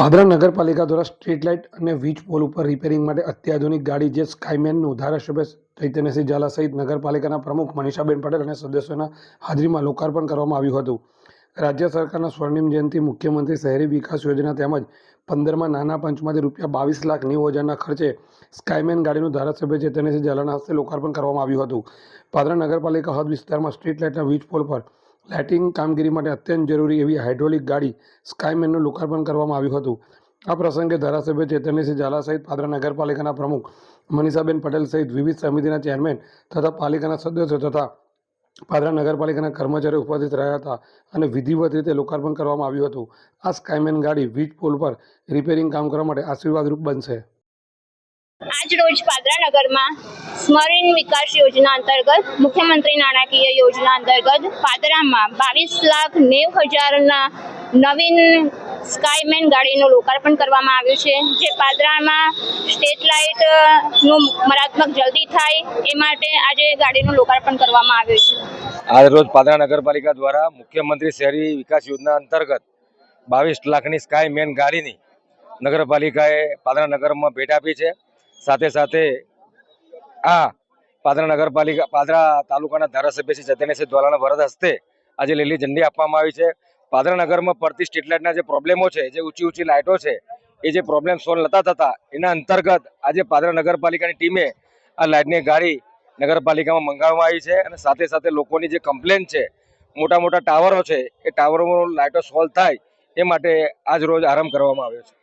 પાદરા નગરપાલિકા દ્વારા street light અને વીજ પોલ ઉપર રિપેરિંગ માટે અત્યાધુનિક ગાડી જે સ્કાયમેનનું ધારાસભ્ય ચૈતન્યસિંહ ઝાલા સહિત નગરપાલિકાના પ્રમુખ મનીષાબેન પટેલ અને સદસ્યોના હાજરીમાં લોકાર્પણ કરવામાં આવ્યું હતું. રાજ્ય સરકારના સ્વર્ણિમ જયંતિ મુખ્યમંત્રી શહેરી વિકાસ યોજના તેમજ પંદરમાં નાના પંચમાંથી રૂપિયા બાવીસ લાખ નેવું હજારના ખર્ચે સ્કાયમેન ગાડીનું ધારાસભ્ય ચૈતન્યસિંહ ઝાલાના હસ્તે લોકાર્પણ કરવામાં આવ્યું હતું. પાદરા નગરપાલિકા હદ વિસ્તારમાં સ્ટ્રીટ લાઇટના વીજ પોલ પર લાઇટિંગ કામગીરી માટે અત્યંત જરૂરી એવી હાઇડ્રોલિક ગાડી સ્કાયમેનનું લોકાર્પણ કરવામાં આવ્યું હતું. આ પ્રસંગે ધારાસભ્ય ચૈતન્યસિંહ ઝાલા સહિત પાદરા નગરપાલિકાના પ્રમુખ મનીષાબેન પટેલ સહિત વિવિધ સમિતિના ચેરમેન તથા પાલિકાના સદસ્યો તથા પાદરા નગરપાલિકાના કર્મચારીઓ ઉપસ્થિત રહ્યા હતા અને વિધિવત રીતે લોકાર્પણ કરવામાં આવ્યું હતું. આ સ્કાયમેન ગાડી વીજ પોલ પર રિપેરિંગ કામ કરવા માટે આશીર્વાદરૂપ બનશે. આજ રોજ પાદરાનગરમાં સ્મરણ વિકાસ યોજના અંતર્ગત, મુખ્યમંત્રી નાણાકીય યોજના અંતર્ગત પાદરામાં બાવીસ લાખ નેવ હજારના નવીન સ્કાયમેન ગાડીનું લોકાર્પણ કરવામાં આવ્યું છે. જે પાદરામાં સ્ટેટ લાઇટનું મરાત્મક જલ્દી થાય એ માટે આજે ગાડીનું લોકાર્પણ કરવામાં આવ્યું છે. આજ રોજ પાદરા નગરપાલિકા દ્વારા મુખ્યમંત્રી શહેરી વિકાસ યોજના અંતર્ગત બાવીસ લાખની સ્કાય મેન ગાડીની નગરપાલિકાએ પાદરા નગરમાં ભેટ આપી છે. સાથે સાથે આ પાદરા નગરપાલિકા, પાદરા તાલુકાના ધારાસભ્ય શ્રી ચૈતન્યસિંહ દ્વાલાના વરદ હસ્તે આજે લીલી ઝંડી આપવામાં આવી છે. પાદરા નગરમાં પડતી સ્ટ્રીટ લાઇટના જે પ્રોબ્લેમો છે, જે ઊંચી ઊંચી લાઇટો છે, એ જે પ્રોબ્લેમ સોલ્વ નતા થતા, એના અંતર્ગત આજે પાદરા નગરપાલિકાની ટીમે આ લાઇટની ગાડી નગરપાલિકામાં મંગાવવામાં આવી છે અને સાથે સાથે લોકોની જે કમ્પ્લેન છે, મોટા મોટા ટાવરો છે, એ ટાવરોમાં લાઇટો સોલ્વ થાય એ માટે આજ રોજ આરંભ કરવામાં આવ્યો છે.